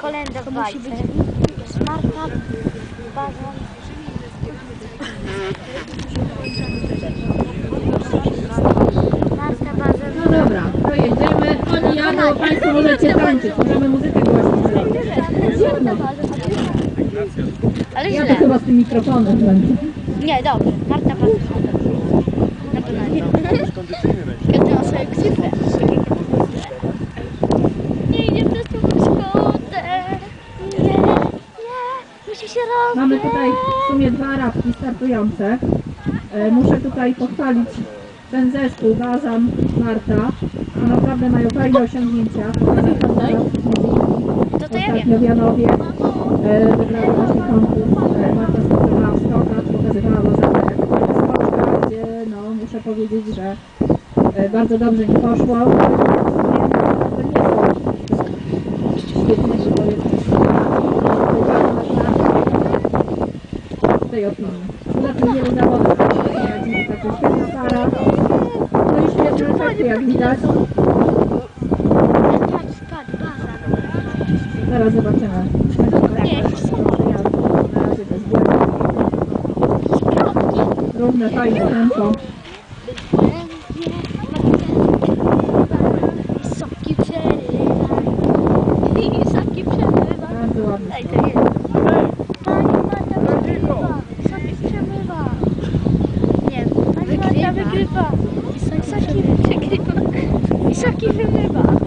Kolenda w bajce. Smarta, bazon. Smarta, bazon. No dobra, to jedziemy. Oni jadą, Państwo możecie tańczyć. Możemy muzykę głośno zrobić. Ale Ja to źle. chyba z tym mikrofonem będę. Nie, dobrze. Marta, bazon. Mamy tutaj w sumie dwa rabki startujące. E, Muszę tutaj pochwalić ten zespół, Bazan, Marta. To naprawdę mają fajne osiągnięcia. Ostatnio w Janowie e, wygrała właśnie konkurs. E, Marta startowała w skokach, pokazywała Bazanę jak skoczka, gdzie no, muszę powiedzieć, że bardzo dobrze mi poszło. To nie było świetne powiedzmy w tej opinii. Tym wielu zawodów widać, taka świetna para. No i świetne efekty jak widać. Patrz, patrz, bazan. Zaraz zobaczymy. Nie, Na razie bez błędów. Równe, fajne tempo. Soki przerywaj. Soki przerywaj. Bardzo ładnie. Ej, to jest. pas. Ils sont qui filment